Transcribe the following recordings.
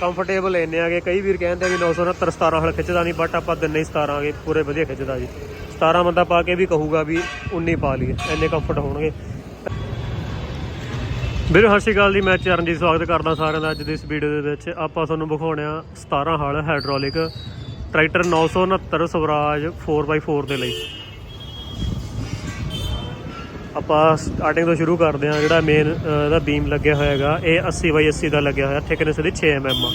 Comfortable ਇੰਨੇ ਆਗੇ ਕਈ ਵੀਰ ਕਹਿੰਦੇ ਆ ਵੀ 969 17 ਹਲ ਖਿੱਚਦਾ ਨਹੀਂ ਬਟ ਆਪਾਂ ਦਿੰਨੇ ਹੀ 17 ਆਗੇ ਪੂਰੇ ਵਧੀਆ ਖਿੱਚਦਾ ਜੀ। 17 ਬੰਦਾ ਪਾ ਕੇ ਵੀ ਕਹੂਗਾ ਵੀ 19 ਪਾ ਲਈਏ, ਇੰਨੇ ਕੰਫਰਟ ਹੋਣਗੇ। ਵੀਰ, ਸਤਿ ਸ਼੍ਰੀ ਅਕਾਲ ਜੀ, ਮੈਂ ਚਰਨਜੀਤ, ਸਵਾਗਤ ਕਰਦਾ ਸਾਰਿਆਂ ਦਾ ਅੱਜ ਦੀ ਇਸ ਵੀਡੀਓ ਦੇ ਵਿੱਚ। ਆਪਾਂ ਤੁਹਾਨੂੰ ਵਿਖਾਉਣੇ ਆ 17 ਹਲ ਹਾਈਡ੍ਰੋਲਿਕ ਟਰੈਕਟਰ 969 ਸਵਰਾਜ 4x4 ਦੇ ਲਈ। ਆਪਾਂ ਸਟਾਰਟਿੰਗ ਤੋਂ ਸ਼ੁਰੂ ਕਰਦੇ ਹਾਂ, ਜਿਹੜਾ ਮੇਨ ਇਹਦਾ ਬੀਮ ਲੱਗਿਆ ਹੋਇਆ ਹੈਗਾ, ਇਹ 80 ਬਾਈ 80 ਦਾ ਲੱਗਿਆ ਹੋਇਆ ਥਿਕਨੈਸ ਇਹਦੀ 6 mm ਆ।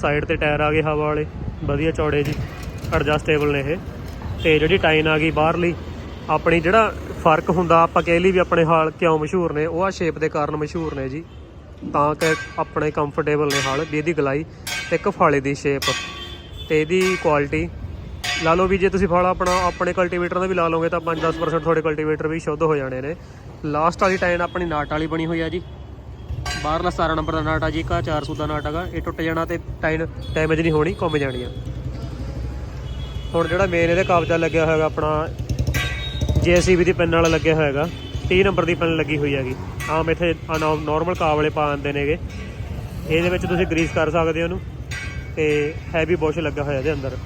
ਸਾਈਡ ਤੇ ਟਾਇਰ ਆ ਗਏ ਹਵਾ ਵਾਲੇ, ਵਧੀਆ ਚੌੜੇ ਜੀ ਐਡਜਸਟੇਬਲ ਨੇ ਇਹ। ਤੇ ਜਿਹੜੀ ਟਾਈਨ ਆ ਗਈ ਬਾਹਰਲੀ, ਆਪਣੀ ਜਿਹੜਾ ਫ਼ਰਕ ਹੁੰਦਾ, ਆਪਾਂ ਕਹਿ ਲਈ ਵੀ ਆਪਣੇ ਹਾਲ ਕਿਉਂ ਮਸ਼ਹੂਰ ਨੇ, ਉਹ ਆ ਸ਼ੇਪ ਦੇ ਕਾਰਨ ਮਸ਼ਹੂਰ ਨੇ ਜੀ। ਤਾਂ ਕਿ ਆਪਣੇ ਕੰਫਰਟੇਬਲ ਨੇ ਹਾਲ, ਵੀ ਇਹਦੀ ਗਲਾਈ ਤੇ ਇੱਕ ਫਾਲੇ ਦੀ ਸ਼ੇਪ ਤੇ ਇਹਦੀ ਕੁਆਲਿਟੀ ਲਾ ਲਓ ਵੀ ਜੇ ਤੁਸੀਂ ਫਲ ਆਪਣਾ, ਆਪਣੇ ਕਲਟੀਵੇਟਰ ਦਾ ਵੀ ਲਾ ਲਓਗੇ ਤਾਂ 5-10% ਤੁਹਾਡੇ ਕਲਟੀਵੇਟਰ ਵੀ ਸ਼ੁੱਧ ਹੋ ਜਾਣੇ ਨੇ। ਲਾਸਟ ਵਾਲੀ ਟਾਈਨ ਆਪਣੀ ਨਾਟ ਵਾਲੀ ਬਣੀ ਹੋਈ ਆ ਜੀ। ਬਾਹਰਲਾ 17 ਨੰਬਰ ਦਾ ਨਾਟ ਆ ਜੀ ਕਾ 400 ਦਾ ਨਾਟ ਹੈਗਾ। ਇਹ ਟੁੱਟ ਜਾਣਾ ਤੇ ਟਾਈਨ ਡੈਮੇਜ ਨਹੀਂ ਹੋਣੀ, ਘੁੰਮ ਜਾਣੀ ਆ। ਹੁਣ ਜਿਹੜਾ ਮੇਨ ਇਹਦੇ ਕਾਬਜਾ ਲੱਗਿਆ ਹੋਇਆਗਾ ਆਪਣਾ ਜੀਸੀਬੀ ਦੀ ਪੈਨ ਵਾਲਾ ਲੱਗਿਆ ਹੋਇਆਗਾ 30 ਨੰਬਰ ਦੀ ਪੈਨ ਲੱਗੀ ਹੋਈ ਹੈਗੀ। ਆਮ ਇੱਥੇ ਨਾਰਮਲ ਕਾਬ ਵਾਲੇ ਪਾ ਦਿੰਦੇ ਨੇਗੇ। ਇਹਦੇ ਵਿੱਚ ਤੁਸੀਂ ਗਰੀਸ ਕਰ ਸਕਦੇ ਹੋ ਉਹਨੂੰ। ਤੇ ਹੈਵੀ ਬੁਸ਼ ਲੱਗਾ ਹੋਇਆ ਇਹਦੇ ਅੰਦਰ।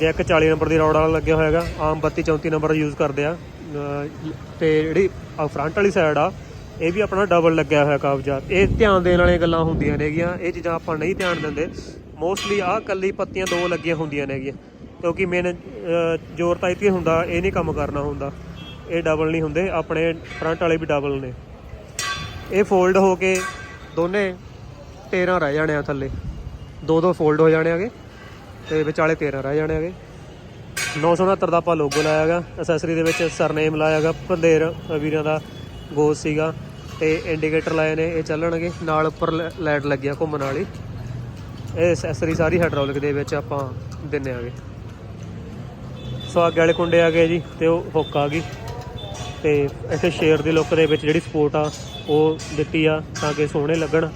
ਜੈਕ 40 ਨੰਬਰ ਦੀ ਰੌਡ ਵਾਲਾ ਲੱਗਿਆ ਹੋਇਆ ਹੋਇਆਗਾ, ਆਮ 32 34 ਨੰਬਰ ਯੂਜ਼ ਕਰਦੇ ਆ। ਅਹ, ਤੇ ਜਿਹੜੀ ਫਰੰਟ ਵਾਲੀ ਸਾਈਡ ਆ, ਇਹ ਵੀ ਆਪਣਾ ਡਬਲ ਲੱਗਿਆ ਹੋਇਆ ਕਾਬਜਾ। ਇਹ ਧਿਆਨ ਦੇਣ ਵਾਲੀਆਂ ਗੱਲਾਂ ਹੁੰਦੀਆਂ ਨੇਗੀਆਂ, ਇਹ ਚੀਜ਼ਾਂ ਆਪਾਂ ਨਹੀਂ ਧਿਆਨ ਦਿੰਦੇ। ਮੋਸਟਲੀ ਆਹ ਕੱਲੀ ਪੱਤੀਆਂ ਦੋ ਲੱਗੀਆਂ ਹੁੰਦੀਆਂ ਨੇਗੀਆਂ, ਕਿਉਂਕਿ ਮੇਨ ਜ਼ੋਰ ਤਾਂ ਇੱਥੇ ਹੁੰਦਾ, ਇਹ ਨਹੀਂ ਕੰਮ ਕਰਨਾ ਹੁੰਦਾ। ਇਹ ਡਬਲ ਨਹੀਂ ਹੁੰਦੇ, ਆਪਣੇ ਫਰੰਟ ਵਾਲੇ ਵੀ ਡਬਲ ਨੇ। ਇਹ ਫੋਲਡ ਹੋ ਕੇ ਦੋਨੇ 13 ਰਹਿ ਜਾਣੇ ਆ ਥੱਲੇ। ਦੋ ਦੋ ਫੋਲਡ ਹੋ ਜਾਣੇ ਆਗੇ। ਤੇ ਵਿਚਾਲੇ 13 ਰਹਿ ਜਾਣੇ ਹੈਗੇ। 969 ਦਾ ਆਪਾਂ ਲੋਗੋ ਲਾਇਆ ਹੈਗਾ। ਐਕਸੈਸਰੀ ਦੇ ਵਿੱਚ ਸਰਨੇਮ ਲਾਇਆ ਹੈਗਾ। ਪੰਦੇਰ ਵੀਰਾਂ ਦਾ ਗੋਸ ਸੀਗਾ ਤੇ ਇੰਡੀਕੇਟਰ ਲਾਏ ਨੇ, ਇਹ ਚੱਲਣਗੇ। ਨਾਲ ਉੱਪਰ ਲਾਈਟ ਲੱਗਿਆ ਘੁੰਮਣ ਵਾਲੀ। ਇਹ ਐਕਸੈਸਰੀ ਸਾਰੀ ਹਾਈਡ੍ਰੋਲਿਕ ਦੇ ਵਿੱਚ ਆਪਾਂ ਦਿੰਨੇ ਆਗੇ ਸੋ ਅੱਗੇ ਵਾਲੇ ਕੁੰਡੇ ਆ ਗਏ ਜੀ, ਤੇ ਉਹ ਹੁੱਕ ਆ ਗਈ। ਤੇ ਇੱਥੇ ਸ਼ੇਰ ਦੀ ਲੁੱਕ ਦੇ ਵਿੱਚ ਜਿਹੜੀ ਸਪੋਰਟ ਆ, ਉਹ ਦਿੱਤੀ ਆ ਤਾਂ ਕਿ ਸੋਹਣੇ ਲੱਗਣ।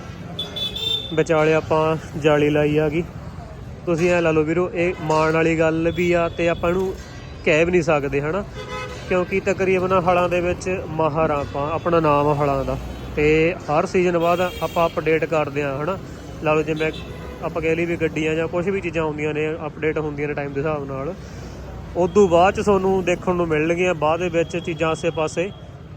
ਵਿਚਾਲੇ ਆਪਾਂ ਜਾਲੀ ਲਾਈ ਆ ਗਈ। ਤੁਸੀਂ ਐ ਲਾ ਲਓ ਵੀਰੋ, ਇਹ ਮਾਣ ਵਾਲੀ ਗੱਲ ਵੀ ਆ ਤੇ ਆਪਾਂ ਇਹਨੂੰ ਕਹਿ ਵੀ ਨਹੀਂ ਸਕਦੇ, ਹਨਾ? ਕਿਉਂਕਿ ਤਕਰੀਬਨ ਹਲਾਂ ਦੇ ਵਿੱਚ ਮਾਹਰ ਆ ਆਪਾਂ ਆਪਣਾ ਨਾਮ ਆ ਹਲਾਂ ਦਾ। ਤੇ ਹਰ ਸੀਜ਼ਨ ਬਾਅਦ ਆਪਾਂ ਅਪਡੇਟ ਕਰਦੇ ਆ ਹਨਾ? ਲਾ ਲਓ, ਜਿਵੇਂ ਆਪਾਂ ਕਹਿ ਲਈ ਵੀ ਗੱਡੀਆਂ ਜਾਂ ਕੁਝ ਵੀ ਚੀਜ਼ਾਂ ਹੁੰਦੀਆਂ ਨੇ ਅਪਡੇਟ ਹੁੰਦੀਆਂ ਨੇ ਟਾਈਮ ਦੇ ਹਿਸਾਬ ਨਾਲ। ਉਦੋਂ ਬਾਅਦ ਚ ਤੁਹਾਨੂੰ ਦੇਖਣ ਨੂੰ ਮਿਲਣਗੀਆਂ, ਬਾਅਦ ਦੇ ਵਿੱਚ ਚੀਜ਼ਾਂ ਆਸੇ-ਪਾਸੇ।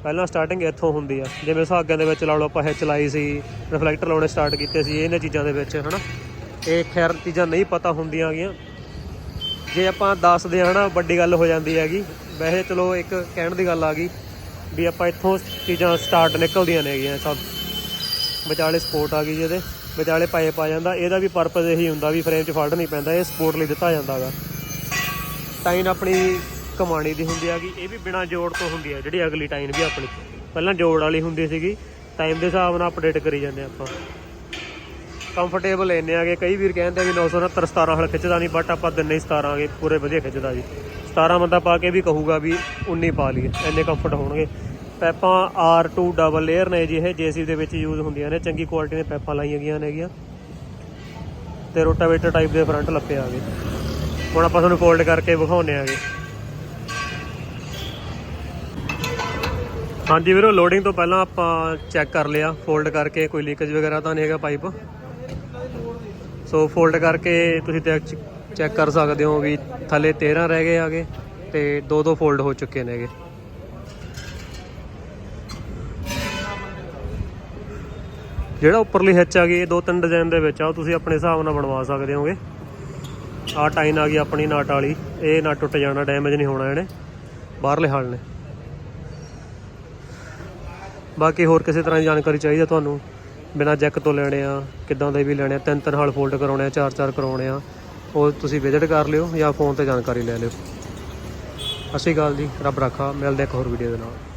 ਪਹਿਲਾਂ ਸਟਾਰਟਿੰਗ ਇੱਥੋਂ ਹੁੰਦੀ ਆ। ਜਿਵੇਂ ਸੁਹਾਗਿਆਂ ਦੇ ਵਿੱਚ ਲਾ ਲਓ, ਆਪਾਂ ਹਿੱਚ ਲਾਈ ਸੀ ਰਿਫਲੈਕਟਰ ਲਾਉਣੇ ਸਟਾਰਟ ਕੀਤੇ ਸੀ, ਇਹਨਾਂ ਚੀਜ਼ਾਂ ਦੇ ਵਿੱਚ, ਹਨਾ? ਇਹ ਖੈਰ ਚੀਜ਼ਾਂ ਨਹੀਂ ਪਤਾ ਹੁੰਦੀਆਂ ਹੈਗੀਆਂ। ਜੇ ਆਪਾਂ ਦੱਸਦੇ ਹਾਂ ਨਾ, ਵੱਡੀ ਗੱਲ ਹੋ ਜਾਂਦੀ ਹੈਗੀ। ਵੈਸੇ ਚਲੋ ਇੱਕ ਕਹਿਣ ਦੀ ਗੱਲ ਆ ਗਈ ਵੀ ਆਪਾਂ ਇੱਥੋਂ ਚੀਜ਼ਾਂ ਸਟਾਰਟ ਨਿਕਲਦੀਆਂ ਨੇ ਹੈਗੀਆਂ ਸਭ। ਵਿਚਾਲੇ ਸਪੋਰਟ ਆ ਗਈ ਜਿਹਦੇ, ਵਿਚਾਲੇ ਪਾਈਪ ਆ ਜਾਂਦਾ। ਇਹਦਾ ਵੀ ਪਰਪਸ ਇਹੀ ਹੁੰਦਾ ਵੀ ਫਰੇਮ 'ਚ ਫੜ ਨਹੀਂ ਪੈਂਦਾ, ਇਹ ਸਪੋਰਟ ਲਈ ਦਿੱਤਾ ਜਾਂਦਾ ਹੈਗਾ। ਟਾਈਨ ਆਪਣੀ ਕਮਾਣੀ ਦੀ ਹੁੰਦੀ ਹੈਗੀ। ਇਹ ਵੀ ਬਿਨਾ ਜੋੜ ਤੋਂ ਹੁੰਦੀ ਹੈ, ਜਿਹੜੀ ਅਗਲੀ ਟਾਈਨ ਵੀ ਆਪਣੀ। ਪਹਿਲਾਂ ਜੋੜ ਵਾਲੀ ਹੁੰਦੀ ਸੀਗੀ ਟਾਈਮ ਦੇ ਹਿਸਾਬ ਨਾਲ ਅਪਡੇਟ ਕਰੀ ਜਾਂਦੇ ਆਪਾਂ। ਕੰਫਰਟੇਬਲ ਇੰਨੇ ਆਗੇ ਕਈ ਵੀਰ ਕਹਿੰਦੇ ਆ ਵੀ 969 17 ਹਲ ਖਿੱਚਦਾ ਨਹੀਂ ਬਟ ਆਪਾਂ ਦਿੰਨੇ ਹੀ 17 ਆਗੇ ਪੂਰੇ ਵਧੀਆ ਖਿੱਚਦਾ ਜੀ। 17 ਬੰਦਾ ਪਾ ਕੇ ਵੀ ਕਹੂਗਾ ਵੀ 19 ਪਾ ਲਈਏ, ਇੰਨੇ ਕੰਫਰਟ ਹੋਣਗੇ। ਪੈਪਾਂ R2 ਡਬਲ ਲੇਅਰ ਨੇ ਜੀ ਇਹ ਜੇਸੀ ਦੇ ਵਿੱਚ ਯੂਜ਼ ਹੁੰਦੀਆਂ ਨੇ, ਚੰਗੀ ਕੁਆਲਿਟੀ ਦੇ ਪੈਪਾਂ ਲਾਈਆਂ ਗਈਆਂ ਨੇਗੀਆਂ। ਤੇ ਰੋਟਾਵੇਟਰ ਟਾਈਪ ਦੇ ਫਰੰਟ ਲੱਪੇ ਆ ਗਏ। ਹੁਣ ਆਪਾਂ ਤੁਹਾਨੂੰ ਫੋਲਡ ਕਰਕੇ ਵਿਖਾਉਣੇ ਆਗੇ। ਹਾਂਜੀ ਵੀਰੋ ਲੋਡਿੰਗ ਤੋਂ ਪਹਿਲਾਂ ਆਪਾਂ ਚੈੱਕ ਕਰ ਲਿਆ ਫੋਲਡ ਕਰਕੇ ਕੋਈ ਲੀਕੇਜ ਵਗੈਰਾ ਤਾਂ ਨਹੀਂ ਹੈਗਾ ਪਾਈਪ ਸੋ ਫੋਲਡ ਕਰਕੇ ਤੁਸੀਂ ਚੈੱਕ ਕਰ ਸਕਦੇ ਹੋ ਵੀ ਥੱਲੇ 13 ਰਹਿ ਗਏ ਆਗੇ ਤੇ ਦੋ ਦੋ ਫੋਲਡ ਹੋ ਚੁੱਕੇ ਨੇਗੇ। ਜਿਹੜਾ ਉੱਪਰਲੀ ਹਿੱਚ ਆ ਗਈ, ਇਹ ਦੋ ਤਿੰਨ ਡਿਜ਼ਾਈਨ ਦੇ ਵਿੱਚ ਆ, ਉਹ ਤੁਸੀਂ ਆਪਣੇ ਹਿਸਾਬ ਨਾਲ ਬਣਵਾ ਸਕਦੇ ਹੋਗੇ। ਆਹ ਟਾਈਨ ਆ ਗਈ ਆਪਣੀ ਨਟ ਵਾਲੀ, ਇਹ ਨਾ ਟੁੱਟ ਜਾਣਾ ਡੈਮੇਜ ਨਹੀਂ ਹੋਣਾ ਇਹਨੇ, ਬਾਹਰਲੇ ਹਾਲ ਨੇ। ਬਾਕੀ ਹੋਰ ਕਿਸੇ ਤਰ੍ਹਾਂ ਦੀ ਜਾਣਕਾਰੀ ਚਾਹੀਦੀ ਤੁਹਾਨੂੰ ਬਿਨਾ ਜੈਕ ਤੋਂ ਲੈਣੇ ਆ, ਕਿੱਦਾਂ ਦੇ ਵੀ ਲੈਣੇ ਆ, ਤਿੰਨ ਤਿੰਨ ਹਲ ਫੋਲਡ ਕਰਾਉਣੇ ਆ, ਚਾਰ ਚਾਰ ਕਰਾਉਣੇ ਆ, ਉਹ ਤੁਸੀਂ ਵਿਜ਼ਿਟ ਕਰ ਲਿਓ ਜਾਂ ਫੋਨ ਤੇ ਜਾਣਕਾਰੀ ਲੈ ਲਿਓ। ਸਤਿ ਸ਼੍ਰੀ ਅਕਾਲ ਜੀ, ਰੱਬ ਰਾਖਾ, ਮਿਲਦੇ ਇੱਕ ਹੋਰ ਵੀਡੀਓ ਦੇ ਨਾਲ।